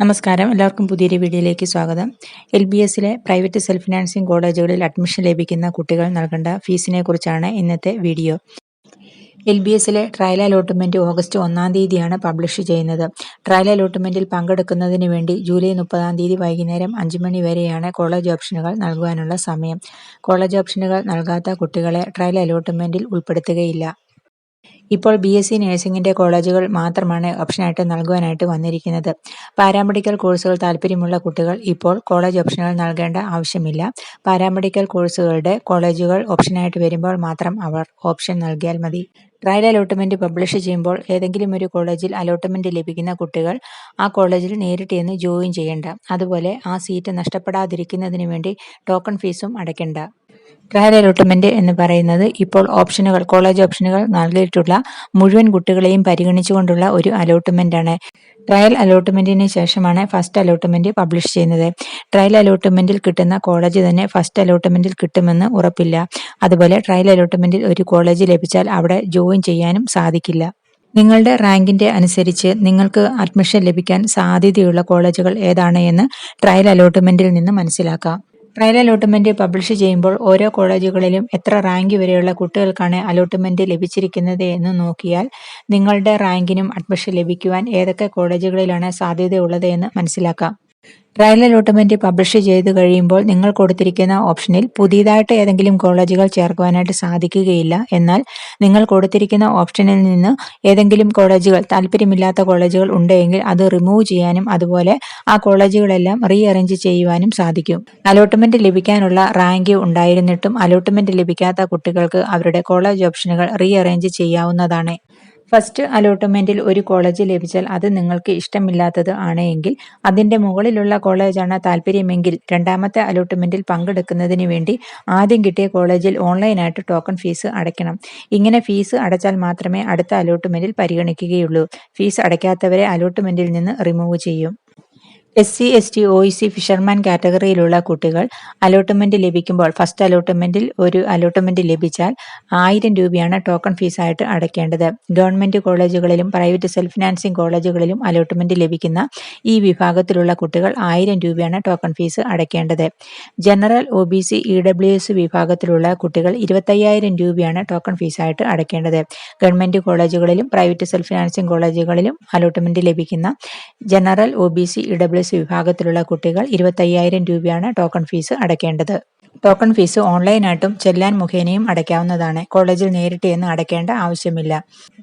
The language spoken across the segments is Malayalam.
നമസ്കാരം. എല്ലാവർക്കും പുതിയൊരു വീഡിയോയിലേക്ക് സ്വാഗതം. എൽ ബി എസിലെ പ്രൈവറ്റ് സെൽഫ് ഫിനാൻസിംഗ് കോളേജുകളിൽ അഡ്മിഷൻ ലഭിക്കുന്ന കുട്ടികൾ നൽകേണ്ട ഫീസിനെ കുറിച്ചാണ് ഇന്നത്തെ വീഡിയോ. എൽ ബി എസിലെ ട്രയൽ അലോട്ട്മെന്റ് ഓഗസ്റ്റ് ഒന്നാം തീയതിയാണ് പബ്ലിഷ് ചെയ്യുന്നത്. ട്രയൽ അലോട്ട്മെന്റിൽ പങ്കെടുക്കുന്നതിന് വേണ്ടി ജൂലൈ മുപ്പതാം തീയതി വൈകുന്നേരം അഞ്ച് മണി വരെയാണ് കോളേജ് ഓപ്ഷനുകൾ നൽകുവാനുള്ള സമയം. കോളേജ് ഓപ്ഷനുകൾ നൽകാത്ത കുട്ടികളെ ട്രയൽ അലോട്ട്മെന്റിൽ ഉൾപ്പെടുത്തുകയില്ല. ഇപ്പോൾ ബി എസ് സി നഴ്സിംഗിന്റെ കോളേജുകൾ മാത്രമാണ് ഓപ്ഷനായിട്ട് നൽകുവാനായിട്ട് വന്നിരിക്കുന്നത്. പാരാമെഡിക്കൽ കോഴ്സുകൾ താല്പര്യമുള്ള കുട്ടികൾ ഇപ്പോൾ കോളേജ് ഓപ്ഷനുകൾ നൽകേണ്ട ആവശ്യമില്ല. പാരാമെഡിക്കൽ കോഴ്സുകളുടെ കോളേജുകൾ ഓപ്ഷനായിട്ട് വരുമ്പോൾ മാത്രം അവർ ഓപ്ഷൻ നൽകിയാൽ മതി. ട്രയൽ അലോട്ട്മെന്റ് പബ്ലിഷ് ചെയ്യുമ്പോൾ ഏതെങ്കിലും ഒരു കോളേജിൽ അലോട്ട്മെന്റ് ലഭിക്കുന്ന കുട്ടികൾ ആ കോളേജിൽ നേരിട്ട് ചെന്ന് ജോയിൻ ചെയ്യേണ്ട. അതുപോലെ ആ സീറ്റ് നഷ്ടപ്പെടാതിരിക്കുന്നതിന് വേണ്ടി ടോക്കൺ ഫീസും അടയ്ക്കേണ്ട. ട്രയൽ അലോട്ട്മെന്റ് എന്ന് പറയുന്നത് ഇപ്പോൾ ഓപ്ഷനുകൾ കോളേജ് ഓപ്ഷനുകൾ നൽകിയിട്ടുള്ള മുഴുവൻ കുട്ടികളെയും പരിഗണിച്ചുകൊണ്ടുള്ള ഒരു അലോട്ട്മെന്റാണ്. ട്രയൽ അലോട്ട്മെന്റിന് ശേഷമാണ് ഫസ്റ്റ് അലോട്ട്മെന്റ് പബ്ലിഷ് ചെയ്യുന്നത്. ട്രയൽ അലോട്ട്മെന്റിൽ കിട്ടുന്ന കോളേജ് തന്നെ ഫസ്റ്റ് അലോട്ട്മെന്റിൽ കിട്ടുമെന്ന് ഉറപ്പില്ല. അതുപോലെ ട്രയൽ അലോട്ട്മെന്റിൽ ഒരു കോളേജ് ലഭിച്ചാൽ അവിടെ ജോയിൻ ചെയ്യാനും സാധിക്കില്ല. നിങ്ങളുടെ റാങ്കിന്റെ അനുസരിച്ച് നിങ്ങൾക്ക് അഡ്മിഷൻ ലഭിക്കാൻ സാധ്യതയുള്ള കോളേജുകൾ ഏതാണ് എന്ന് ട്രയൽ അലോട്ട്മെന്റിൽ നിന്ന് മനസ്സിലാക്കാം. ട്രയൽ അലോട്ട്മെന്റ് പബ്ലിഷ് ചെയ്യുമ്പോൾ ഓരോ കോളേജുകളിലും എത്ര റാങ്ക് വരെയുള്ള കുട്ടികൾക്കാണ് അലോട്ട്മെന്റ് ലഭിച്ചിരിക്കുന്നത് എന്ന് നോക്കിയാൽ നിങ്ങളുടെ റാങ്കിനും അഡ്മിഷൻ ലഭിക്കുവാൻ ഏതൊക്കെ കോളേജുകളിലാണ് സാധ്യതയുള്ളത് എന്ന് മനസ്സിലാക്കാം. ട്രയൽ അലോട്ട്മെന്റ് പബ്ലിഷ് ചെയ്തു കഴിയുമ്പോൾ നിങ്ങൾ കൊടുത്തിരിക്കുന്ന ഓപ്ഷനിൽ പുതിയതായിട്ട് ഏതെങ്കിലും കോളേജുകൾ ചേർക്കുവാനായിട്ട് സാധിക്കുകയില്ല. എന്നാൽ നിങ്ങൾ കൊടുത്തിരിക്കുന്ന ഓപ്ഷനിൽ നിന്ന് ഏതെങ്കിലും കോളേജുകൾ താല്പര്യമില്ലാത്ത കോളേജുകൾ ഉണ്ടെങ്കിൽ അത് റിമൂവ് ചെയ്യാനും അതുപോലെ ആ കോളേജുകളെല്ലാം റീ അറേഞ്ച് ചെയ്യുവാനും സാധിക്കും. അലോട്ട്മെന്റ് ലഭിക്കാനുള്ള റാങ്ക് ഉണ്ടായിരുന്നിട്ടും അലോട്ട്മെന്റ് ലഭിക്കാത്ത കുട്ടികൾക്ക് അവരുടെ കോളേജ് ഓപ്ഷനുകൾ റീ അറേഞ്ച് ചെയ്യാവുന്നതാണ്. ഫസ്റ്റ് അലോട്ട്മെന്റിൽ ഒരു കോളേജ് ലഭിച്ചാൽ അത് നിങ്ങൾക്ക് ഇഷ്ടമില്ലാത്തത് ആണ് എങ്കിൽ അതിന്റെ മുകളിലുള്ള കോളേജാണ് താല്പര്യമെങ്കിൽ രണ്ടാമത്തെ അലോട്ട്മെന്റിൽ പങ്കെടുക്കുന്നതിന് വേണ്ടി ആദ്യം കിട്ടിയ കോളേജിൽ ഓൺലൈനായിട്ട് ടോക്കൺ ഫീസ് അടയ്ക്കണം. ഇങ്ങനെ ഫീസ് അടച്ചാൽ മാത്രമേ അടുത്ത അലോട്ട്മെന്റിൽ പരിഗണിക്കുകയുള്ളൂ. ഫീസ് അടയ്ക്കാത്തവരെ അലോട്ട്മെന്റിൽ നിന്ന് റിമൂവ് ചെയ്യും. S C S T O C fisherman കാറ്റഗറിയിലുള്ള കുട്ടികൾ അലോട്ട്മെന്റ് ലഭിക്കുമ്പോൾ ഫസ്റ്റ് അലോട്ട്മെന്റിൽ ഒരു അലോട്ട്മെന്റ് ലഭിച്ചാൽ ആയിരം രൂപയാണ് ടോക്കൺ ഫീസായിട്ട് അടയ്ക്കേണ്ടത്. ഗവൺമെന്റ് കോളേജുകളിലും പ്രൈവറ്റ് സെൽഫ് ഫിനാൻസിംഗ് കോളേജുകളിലും അലോട്ട്മെന്റ് ലഭിക്കുന്ന ഈ വിഭാഗത്തിലുള്ള കുട്ടികൾ ആയിരം രൂപയാണ് ടോക്കൺ ഫീസ് അടയ്ക്കേണ്ടത്. General O B C E W S വിഭാഗത്തിലുള്ള കുട്ടികൾ ഇരുപത്തയ്യായിരം രൂപയാണ് ടോക്കൺ ഫീസായിട്ട് അടയ്ക്കേണ്ടത്. ഗവൺമെന്റ് കോളേജുകളിലും പ്രൈവറ്റ് സെൽഫ് ഫിനാൻസിംഗ് കോളേജുകളിലും അലോട്ട്മെന്റ് ലഭിക്കുന്ന general O B C E W S വിഭാഗത്തിലുള്ള കുട്ടികൾ ഇരുപത്തയ്യായിരം രൂപയാണ് ടോക്കൺ ഫീസ് അടയ്ക്കേണ്ടത് ടോക്കൺ ഫീസ് ഓൺലൈനായിട്ടും ചെല്ലാൻ മുഖേനയും അടയ്ക്കാവുന്നതാണ്. കോളേജിൽ നേരിട്ട് എന്ന് അടയ്ക്കേണ്ട ആവശ്യമില്ല.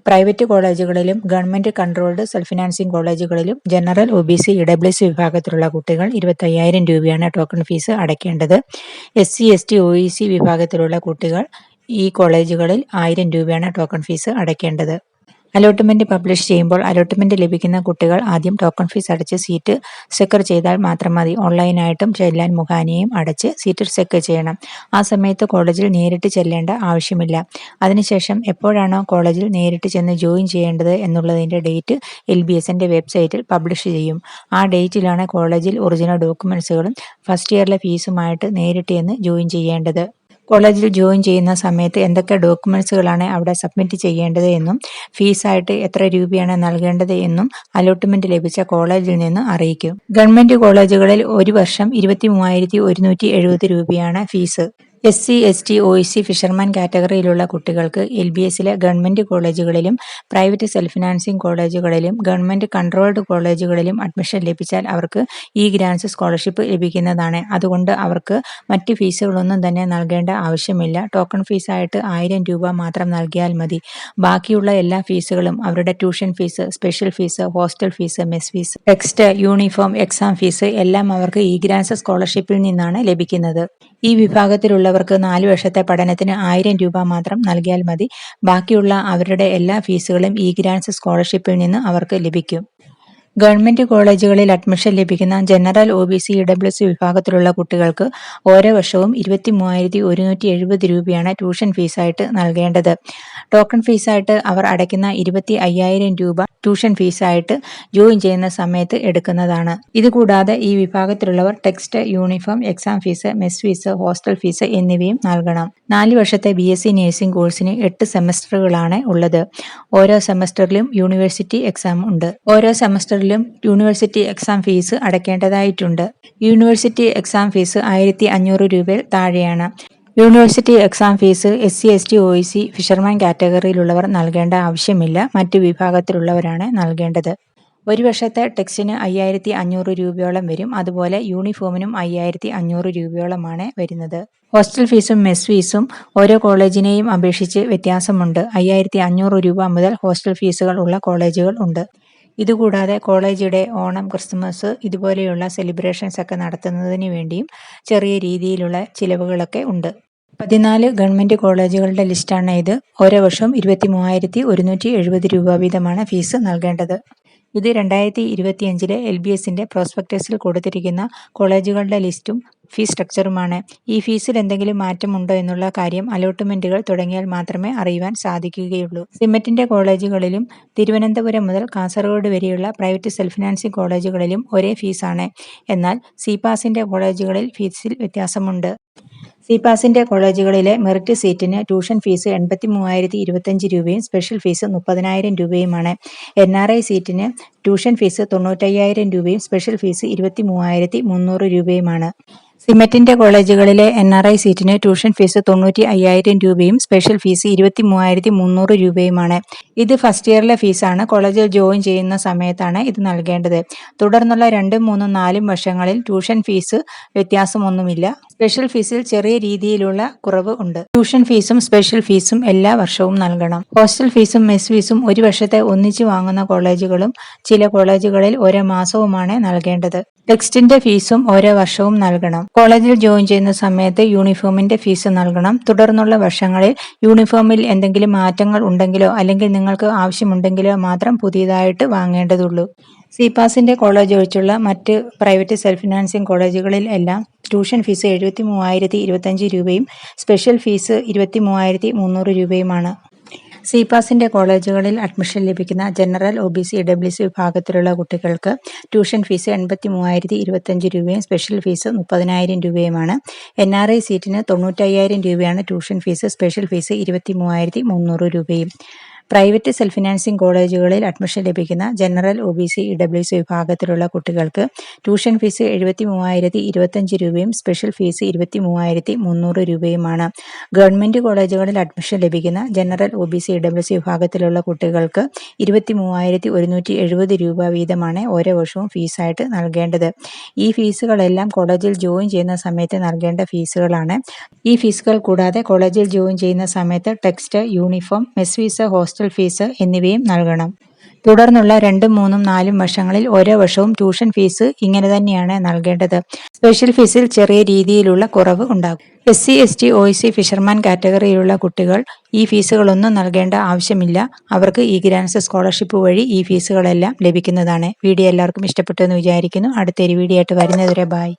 പ്രൈവറ്റ് കോളേജുകളിലും ഗവൺമെന്റ് കൺട്രോൾഡ് സെൽഫ് ഫിനാൻസിംഗ് കോളേജുകളിലും general O B C EWC W വിഭാഗത്തിലുള്ള കുട്ടികൾ ഇരുപത്തയ്യായിരം രൂപയാണ് ടോക്കൺ ഫീസ് അടയ്ക്കേണ്ടത്. S C S T O E C വിഭാഗത്തിലുള്ള കുട്ടികൾ ഈ കോളേജുകളിൽ ആയിരം രൂപയാണ് ടോക്കൺ ഫീസ് അടയ്ക്കേണ്ടത്. അലോട്ട്മെന്റ് പബ്ലിഷ് ചെയ്യുമ്പോൾ അലോട്ട്മെന്റ് ലഭിക്കുന്ന കുട്ടികൾ ആദ്യം ടോക്കൺ ഫീസ് അടച്ച് സീറ്റ് സെക്യൂർ ചെയ്താൽ മാത്രം മതി. ഓൺലൈനായിട്ടും ചെല്ലാൻ മുഖാനയും അടച്ച് സീറ്റ് സെക്യൂർ ചെയ്യണം. ആ സമയത്ത് കോളേജിൽ നേരിട്ട് ചെല്ലേണ്ട ആവശ്യമില്ല. അതിനുശേഷം എപ്പോഴാണോ കോളേജിൽ നേരിട്ട് ചെന്ന് ജോയിൻ ചെയ്യേണ്ടത് എന്നുള്ളതിന്റെ ഡേറ്റ് എൽ ബി എസിന്റെ വെബ്സൈറ്റിൽ പബ്ലിഷ് ചെയ്യും. ആ ഡേറ്റിലാണ് കോളേജിൽ ഒറിജിനൽ ഡോക്യുമെൻസുകളും ഫസ്റ്റ് ഇയറിലെ ഫീസുമായിട്ട് നേരിട്ട് ചെന്ന് ജോയിൻ ചെയ്യേണ്ടത്. കോളേജിൽ ജോയിൻ ചെയ്യുന്ന സമയത്ത് എന്തൊക്കെ ഡോക്യുമെന്റ്സുകളാണ് അവിടെ സബ്മിറ്റ് ചെയ്യേണ്ടത് എന്നും ഫീസായിട്ട് എത്ര രൂപയാണ് നൽകേണ്ടത് എന്നും അലോട്ട്മെന്റ് ലഭിച്ച കോളേജിൽ നിന്ന് അറിയിക്കും. ഗവൺമെന്റ് കോളേജുകളിൽ ഒരു വർഷം ഇരുപത്തി മൂവായിരത്തി ഒരുന്നൂറ്റി എഴുപത് രൂപയാണ് fee S C S T O C fisherman കാറ്റഗറിയിലുള്ള കുട്ടികൾക്ക് എൽ ബി എസിലെ ഗവൺമെന്റ് കോളേജുകളിലും പ്രൈവറ്റ് സെൽഫ് ഫിനാൻസിംഗ് കോളേജുകളിലും ഗവൺമെന്റ് കൺട്രോൾഡ് കോളേജുകളിലും അഡ്മിഷൻ ലഭിച്ചാൽ അവർക്ക് ഈ ഗ്രാൻസ് സ്കോളർഷിപ്പ് ലഭിക്കുന്നതാണ്. അതുകൊണ്ട് അവർക്ക് മറ്റ് ഫീസുകളൊന്നും തന്നെ നൽകേണ്ട ആവശ്യമില്ല. ടോക്കൺ ഫീസായിട്ട് ആയിരം രൂപ മാത്രം നൽകിയാൽ മതി. ബാക്കിയുള്ള എല്ലാ ഫീസുകളും അവരുടെ tuition fee special fee hostel fee mess fee text uniform exam fee എല്ലാം അവർക്ക് ഈ ഗ്രാൻസ് സ്കോളർഷിപ്പിൽ നിന്നാണ് ലഭിക്കുന്നത്. ഈ വിഭാഗത്തിലുള്ളവർക്ക് നാല് വർഷത്തെ പഠനത്തിന് ആയിരം രൂപ മാത്രം നൽകിയാൽ മതി. ബാക്കിയുള്ള അവരുടെ എല്ലാ ഫീസുകളും ഈ ഗ്രാൻസ് സ്കോളർഷിപ്പിൽ നിന്ന് അവർക്ക് ലഭിക്കും. ഗവൺമെന്റ് കോളേജുകളിൽ അഡ്മിഷൻ ലഭിക്കുന്ന general O B C E W C വിഭാഗത്തിലുള്ള കുട്ടികൾക്ക് ഓരോ വർഷവും ഇരുപത്തി മൂവായിരത്തി ഒരുന്നൂറ്റി എഴുപത് രൂപയാണ് ട്യൂഷൻ ഫീസായിട്ട് നൽകേണ്ടത്. ടോക്കൺ ഫീസായിട്ട് അവർ അടയ്ക്കുന്ന ഇരുപത്തി അയ്യായിരം രൂപ ട്യൂഷൻ ഫീസായിട്ട് ജോയിൻ ചെയ്യുന്ന സമയത്ത് എടുക്കുന്നതാണ്. ഇതുകൂടാതെ ഈ വിഭാഗത്തിലുള്ളവർ text uniform exam fee mess fee hostel fee എന്നിവയും നൽകണം. നാല് വർഷത്തെ ബി എസ് സി നഴ്സിംഗ് കോഴ്സിന് എട്ട് സെമസ്റ്ററുകളാണ് ഉള്ളത്. ഓരോ സെമസ്റ്ററിലും യൂണിവേഴ്സിറ്റി എക്സാം ഉണ്ട്. ഓരോ സെമസ്റ്ററിലും യൂണിവേഴ്സിറ്റി എക്സാം ഫീസ് അടയ്ക്കേണ്ടതായിട്ടുണ്ട്. യൂണിവേഴ്സിറ്റി എക്സാം ഫീസ് ആയിരത്തി അഞ്ഞൂറ് രൂപയിൽ താഴെയാണ്. University exam fee S C S T O C fisherman കാറ്റഗറിയിലുള്ളവർ നൽകേണ്ട ആവശ്യമില്ല. മറ്റു വിഭാഗത്തിലുള്ളവരാണ് നൽകേണ്ടത്. ഒരു വർഷത്തെ ടെക്സ്റ്റിന് അയ്യായിരത്തി അഞ്ഞൂറ് രൂപയോളം വരും. അതുപോലെ യൂണിഫോമിനും അയ്യായിരത്തി അഞ്ഞൂറ് രൂപയോളമാണ് വരുന്നത്. ഹോസ്റ്റൽ ഫീസും മെസ് ഫീസും ഓരോ കോളേജിനെയും അപേക്ഷിച്ച് വ്യത്യാസമുണ്ട്. അയ്യായിരത്തി അഞ്ഞൂറ് രൂപ മുതൽ ഹോസ്റ്റൽ ഫീസുകൾ ഉള്ള കോളേജുകൾ ഉണ്ട്. ഇതുകൂടാതെ കോളേജിടെ ഓണം ക്രിസ്മസ് ഇതുപോലെയുള്ള സെലിബ്രേഷൻസ് ഒക്കെ നടത്തുന്നതിന് വേണ്ടിയും ചെറിയ രീതിയിലുള്ള ചിലവുകളൊക്കെ ഉണ്ട്. പതിനാല് ഗവൺമെന്റ് കോളേജുകളുടെ ലിസ്റ്റാണ് ഇത്. ഓരോ വർഷവും ഇരുപത്തി മൂവായിരത്തി ഒരുന്നൂറ്റി എഴുപത് രൂപ വീതമാണ് ഫീസ് നൽകേണ്ടത്. ഇത് രണ്ടായിരത്തി ഇരുപത്തിയഞ്ചിലെ എൽ ബി എസിന്റെ പ്രോസ്പെക്ടസിൽ കൊടുത്തിരിക്കുന്ന കോളേജുകളുടെ ലിസ്റ്റും ഫീസ് സ്ട്രക്ചറുമാണ് ഈ ഫീസിൽ എന്തെങ്കിലും മാറ്റമുണ്ടോ എന്നുള്ള കാര്യം അലോട്ട്മെന്റുകൾ തുടങ്ങിയാൽ മാത്രമേ അറിയുവാൻ സാധിക്കുകയുള്ളൂ. സിമെറ്റിന്റെ കോളേജുകളിലും തിരുവനന്തപുരം മുതൽ കാസർഗോഡ് വരെയുള്ള പ്രൈവറ്റ് സെൽഫ് ഫിനാൻസിംഗ് കോളേജുകളിലും ഒരേ ഫീസാണ് എന്നാൽ സിപാസിന്റെ കോളേജുകളിൽ ഫീസിൽ വ്യത്യാസമുണ്ട്. സിപാസിന്റെ കോളേജുകളിലെ മെറിറ്റ് സീറ്റിന് ട്യൂഷൻ ഫീസ് എൺപത്തി മൂവായിരത്തി ഇരുപത്തഞ്ച് രൂപയും സ്പെഷ്യൽ ഫീസ് മുപ്പതിനായിരം രൂപയുമാണ്. എൻ ആർ ഐ സീറ്റിന് ട്യൂഷൻ ഫീസ് തൊണ്ണൂറ്റയ്യായിരം രൂപയും സ്പെഷ്യൽ ഫീസ് ഇരുപത്തി മൂവായിരത്തി മുന്നൂറ് രൂപയുമാണ്. സിമറ്റിന്റെ കോളേജുകളിലെ എൻ ആർ ഐ സീറ്റിന് ട്യൂഷൻ ഫീസ് തൊണ്ണൂറ്റി അയ്യായിരം രൂപയും സ്പെഷ്യൽ ഫീസ് ഇരുപത്തി മൂവായിരത്തി മുന്നൂറ് രൂപയുമാണ് ഇത് ഫസ്റ്റ് ഇയറിലെ ഫീസാണ് കോളേജിൽ ജോയിൻ ചെയ്യുന്ന സമയത്താണ് ഇത് നൽകേണ്ടത്. തുടർന്നുള്ള രണ്ടും മൂന്നും നാലും വർഷങ്ങളിൽ ട്യൂഷൻ ഫീസ് വ്യത്യാസമൊന്നുമില്ല. സ്പെഷ്യൽ ഫീസിൽ ചെറിയ രീതിയിലുള്ള കുറവ് ഉണ്ട്. ട്യൂഷൻ ഫീസും സ്പെഷ്യൽ ഫീസും എല്ലാ വർഷവും നൽകണം. ഹോസ്റ്റൽ ഫീസും മെസ് ഫീസും ഒരു വർഷത്തെ ഒന്നിച്ച് വാങ്ങുന്ന കോളേജുകളും ചില കോളേജുകളിൽ ഓരോ മാസവുമാണ് നൽകേണ്ടത്. ടെക്സ്റ്റിന്റെ ഫീസും ഓരോ വർഷവും നൽകണം. കോളേജിൽ ജോയിൻ ചെയ്യുന്ന സമയത്ത് യൂണിഫോമിന്റെ ഫീസ് നൽകണം. തുടർന്നുള്ള വർഷങ്ങളിൽ യൂണിഫോമിൽ എന്തെങ്കിലും മാറ്റങ്ങൾ ഉണ്ടെങ്കിലോ അല്ലെങ്കിൽ നിങ്ങൾക്ക് ആവശ്യമുണ്ടെങ്കിലോ മാത്രം പുതിയതായിട്ട് വാങ്ങേണ്ടതുള്ളൂ. സിപാസിന്റെ കോളേജ് ഒഴിച്ചുള്ള മറ്റ് പ്രൈവറ്റ് സെൽഫ് ഫിനാൻസിംഗ് കോളേജുകളിൽ എല്ലാം ട്യൂഷൻ ഫീസ് എഴുപത്തി മൂവായിരത്തി ഇരുപത്തഞ്ച് രൂപയും സ്പെഷ്യൽ ഫീസ് ഇരുപത്തി മൂവായിരത്തി മുന്നൂറ് രൂപയുമാണ്. സിപാസിന്റെ കോളേജുകളിൽ അഡ്മിഷൻ ലഭിക്കുന്ന general O B C W C വിഭാഗത്തിലുള്ള കുട്ടികൾക്ക് ട്യൂഷൻ ഫീസ് എൺപത്തി മൂവായിരത്തി ഇരുപത്തഞ്ച് രൂപയും സ്പെഷ്യൽ ഫീസ് മുപ്പതിനായിരം രൂപയുമാണ്. എൻ ആർ ഐ സീറ്റിന് തൊണ്ണൂറ്റയ്യായിരം രൂപയാണ് ട്യൂഷൻ ഫീസ് സ്പെഷ്യൽ ഫീസ് ഇരുപത്തി മൂവായിരത്തി മുന്നൂറ് രൂപയും. പ്രൈവറ്റ് സെൽഫ് ഫിനാൻസിംഗ് കോളേജുകളിൽ അഡ്മിഷൻ ലഭിക്കുന്ന general O B C E W C വിഭാഗത്തിലുള്ള കുട്ടികൾക്ക് ട്യൂഷൻ ഫീസ് എഴുപത്തി മൂവായിരത്തി ഇരുപത്തഞ്ച് രൂപയും സ്പെഷ്യൽ ഫീസ് ഇരുപത്തി മൂവായിരത്തി മുന്നൂറ് രൂപയുമാണ്. ഗവൺമെന്റ് കോളേജുകളിൽ അഡ്മിഷൻ ലഭിക്കുന്ന general O B C E W C വിഭാഗത്തിലുള്ള കുട്ടികൾക്ക് ഇരുപത്തി മൂവായിരത്തി ഒരുന്നൂറ്റി എഴുപത് രൂപ വീതമാണ് ഓരോ വർഷവും ഫീസായിട്ട് നൽകേണ്ടത്. ഈ ഫീസുകളെല്ലാം കോളേജിൽ ജോയിൻ ചെയ്യുന്ന സമയത്ത് നൽകേണ്ട ഫീസുകളാണ്. ഈ ഫീസുകൾ കൂടാതെ കോളേജിൽ ജോയിൻ ചെയ്യുന്ന സമയത്ത് text uniform mess fee hostel hostel fee എന്നിവയും നൽകണം. തുടർന്നുള്ള രണ്ടും മൂന്നും നാലും വർഷങ്ങളിൽ ഓരോ വർഷവും ട്യൂഷൻ ഫീസ് ഇങ്ങനെ തന്നെയാണ് നൽകേണ്ടത്. സ്പെഷ്യൽ ഫീസിൽ ചെറിയ രീതിയിലുള്ള കുറവ് ഉണ്ടാകും. S C S T O C fisherman കാറ്റഗറിയിലുള്ള കുട്ടികൾ ഈ ഫീസുകളൊന്നും നൽകേണ്ട ആവശ്യമില്ല. അവർക്ക് ഈ ഗ്രാൻസ് സ്കോളർഷിപ്പ് വഴി ഈ ഫീസുകളെല്ലാം ലഭിക്കുന്നതാണ്. വീഡിയോ എല്ലാവർക്കും ഇഷ്ടപ്പെട്ടു എന്ന് വിചാരിക്കുന്നു. അടുത്തൊരു വീഡിയോ ആയിട്ട് വരുന്നതുവരെ ബായ്